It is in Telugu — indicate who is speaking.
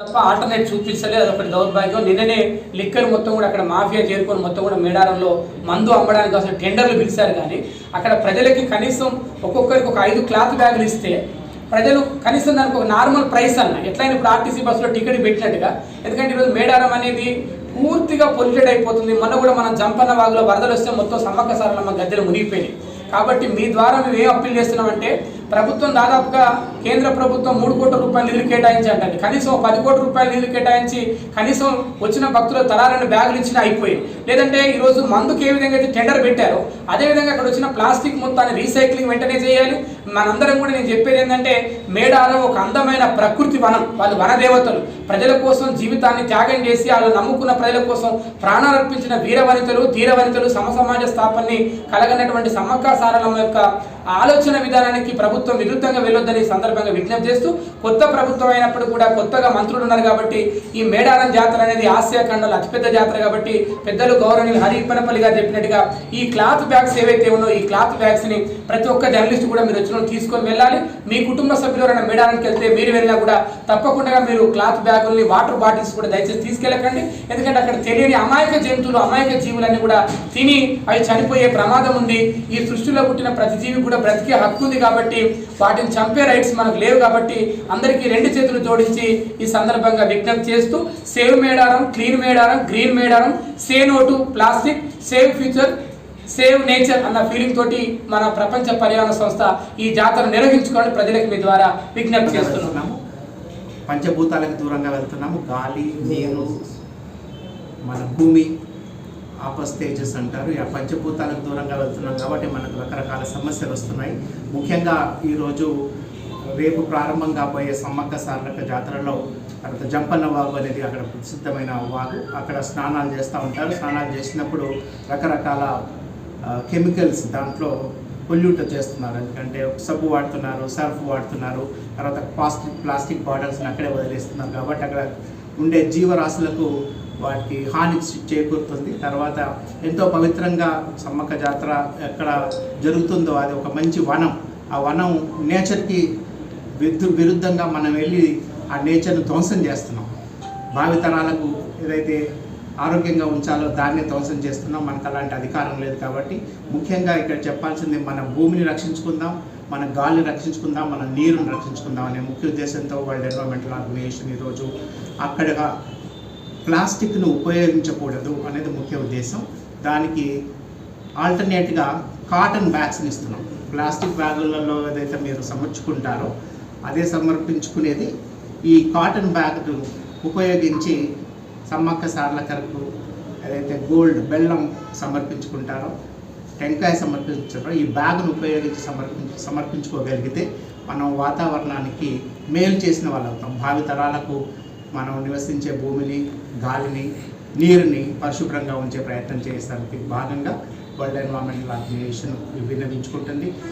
Speaker 1: తప్ప ఆల్టర్నేట్ చూపించలేదు అదొకటి దౌర్భాగ్యం. నిన్ననే లిక్కర్ మొత్తం కూడా అక్కడ మాఫియా చేరుకొని మొత్తం కూడా మేడారంలో మందు అమ్మడానికి అసలు టెండర్లు పిలిచారు కానీ అక్కడ ప్రజలకి కనీసం ఒక్కొక్కరికి ఒక ఐదు క్లాత్ బ్యాగులు ఇస్తే ప్రజలు కనీసం దానికి ఒక నార్మల్ ప్రైస్ అన్న. ఎట్లయినా ఇప్పుడు ఆర్టీసీ బస్సులో టికెట్ పెట్టినట్టుగా. ఎందుకంటే ఈరోజు మేడారం అనేది పూర్తిగా పొల్యూటెడ్ అయిపోతుంది. మొన్న కూడా మనం జంపన్న వాగులో వరదలు వస్తే మొత్తం సమ్మక్క సారలమ్మ గద్దెలు మునిగిపోయినాయి. కాబట్టి మీ ద్వారా మేము ఏం అప్పీల్ చేస్తున్నామంటే ప్రభుత్వం దాదాపుగా కేంద్ర ప్రభుత్వం మూడు కోట్ల రూపాయలు నిధులు కేటాయించి కనీసం పది కోట్ల రూపాయలు నిధులు కేటాయించి కనీసం వచ్చిన భక్తుల తరాలను బ్యాగులు ఇచ్చినా అయిపోయి లేదంటే ఈరోజు మందుకు ఏ విధంగా అయితే టెండర్ పెట్టారో అదేవిధంగా అక్కడ వచ్చిన ప్లాస్టిక్ మొత్తాన్ని రీసైక్లింగ్ వెంటనే చేయాలి. మనందరం కూడా నేను చెప్పేది ఏంటంటే మేడారం ఒక అందమైన ప్రకృతి వనం. వాళ్ళు వనదేవతలు. ప్రజల కోసం జీవితాన్ని త్యాగం చేసి వాళ్ళు నమ్ముకున్న ప్రజల కోసం ప్రాణాలు అర్పించిన వీరవనితలు ధీరవనితలు సమసమాజ స్థాపనని కలగనటువంటి సమ్మక్క సారలమ్మ యొక్క ఆలోచన విధానానికి ప్రభుత్వం విరుద్ధంగా వెళ్ళొద్దని సందర్భంగా విజ్ఞప్తి చేస్తూ కొత్త ప్రభుత్వం అయినప్పుడు కూడా కొత్తగా మంత్రులు ఉన్నారు కాబట్టి ఈ మేడారం జాతర అనేది ఆసియా ఖండంలో అతిపెద్ద జాతర కాబట్టి పెద్దలు గౌరవనీయులు హరి ఇప్పనపల్లి గారు చెప్పినట్టుగా ఈ క్లాత్ బ్యాగ్స్ ఏవైతే ఉన్నాయో ఈ క్లాత్ బ్యాగ్స్ని ప్రతి ఒక్క జర్నలిస్ట్ కూడా మీరు వచ్చిన తీసుకొని వెళ్ళాలి. మీ కుటుంబ సభ్యులు ఎవరైనా మేడారానికి వెళ్తే మీరు వెళ్ళినా కూడా తప్పకుండా మీరు క్లాత్ బ్యాగుల్ని వాటర్ బాటిల్స్ కూడా దయచేసి తీసుకెళ్ళకండి. ఎందుకంటే అక్కడ తెలియని అమాయక జంతువులు అమాయక జీవులన్నీ కూడా తిని అవి చనిపోయే ప్రమాదం ఉంది. ఈ సృష్టిలో పుట్టిన ప్రతి జీవి కూడా బ్రతికే హక్కు ఉంది కాబట్టి వాటిని చంపే రైట్స్ మనకు లేవు కాబట్టి అందరికీ రెండు చేతులు జోడించి ఈ సందర్భంగా విజ్ఞప్తి చేస్తూ save Medaram clean Medaram green Medaram say no to plastic save future save nature అన్న ఫీలింగ్ తోటి మన ప్రపంచ పర్యావరణ సంస్థ ఈ జాతర నిర్వహించుకోవాలని ప్రజలకు మీ ద్వారా విజ్ఞప్తి చేస్తున్నాం
Speaker 2: పంచభూతాలకు దూరంగా వెళ్తున్నాము. గాలి నీరు మన భూమి ఆపస్ తేజస్ అంటారు. ఆ పంచభూతాలకు దూరంగా వెళ్తున్నాం కాబట్టి మనకు రకరకాల సమస్యలు వస్తున్నాయి. ముఖ్యంగా ఈరోజు రేపు ప్రారంభం కాబోయే సమ్మక్క సార్లక జాతరలో తర్వాత జంపన్న వాగు అనేది అక్కడ ప్రసిద్ధమైన వాగు. అక్కడ స్నానాలు చేస్తూ ఉంటారు. స్నానాలు చేసినప్పుడు రకరకాల కెమికల్స్ దాంట్లో పొల్యూట్ చేస్తున్నారు. ఎందుకంటే సబ్బు వాడుతున్నారు సర్ఫ్ వాడుతున్నారు తర్వాత ప్లాస్టిక్ ప్లాస్టిక్ బాటిల్స్ని అక్కడే వదిలేస్తున్నారు. కాబట్టి అక్కడ ఉండే జీవరాశులకు వాటికి హాని చేకూరుతుంది. తర్వాత ఎంతో పవిత్రంగా సమ్మక్క జాతర ఎక్కడ జరుగుతుందో అది ఒక మంచి వనం. ఆ వనం నేచర్కి విద్దు విరుద్ధంగా మనం వెళ్ళి ఆ నేచర్ను ధ్వంసం చేస్తున్నాం. భావితరాలకు ఏదైతే ఆరోగ్యంగా ఉంచాలో దాన్ని ధ్వంసం చేస్తున్నాం. మనకు అలాంటి అధికారం లేదు కాబట్టి ముఖ్యంగా ఇక్కడ చెప్పాల్సింది మన భూమిని రక్షించుకుందాం మన గాలిని రక్షించుకుందాం మన నీరుని రక్షించుకుందాం అనే ముఖ్య ఉద్దేశంతో వరల్డ్ ఎన్విరాన్మెంటల్ ఆర్గనైజేషన్ ఈరోజు అక్కడగా ప్లాస్టిక్ను ఉపయోగించకూడదు అనేది ముఖ్య ఉద్దేశం. దానికి ఆల్టర్నేట్గా కాటన్ బ్యాగ్స్ని ఇస్తున్నాం. ప్లాస్టిక్ బ్యాగులలో ఏదైతే మీరు సమర్చుకుంటారో అదే సమర్పించుకునేది ఈ కాటన్ బ్యాగ్ను ఉపయోగించి సమ్మక్క సార్లకరకు ఏదైతే గోల్డ్ బెల్లం సమర్పించుకుంటారో టెంకాయ సమర్పించుకుంటారో ఈ బ్యాగ్ను ఉపయోగించి సమర్పించు సమర్పించుకోగలిగితే మనం వాతావరణానికి మేలు చేసిన వాళ్ళు అవుతాం భావి తరాలకు మనం నివసించే భూమిని గాలిని నీరుని పరిశుభ్రంగా ఉంచే ప్రయత్నం చేస్తానికి భాగంగా వరల్డ్ ఎన్విరాన్మెంటల్ ఆర్గనైజేషన్ విన్నవించుకుంటుంది.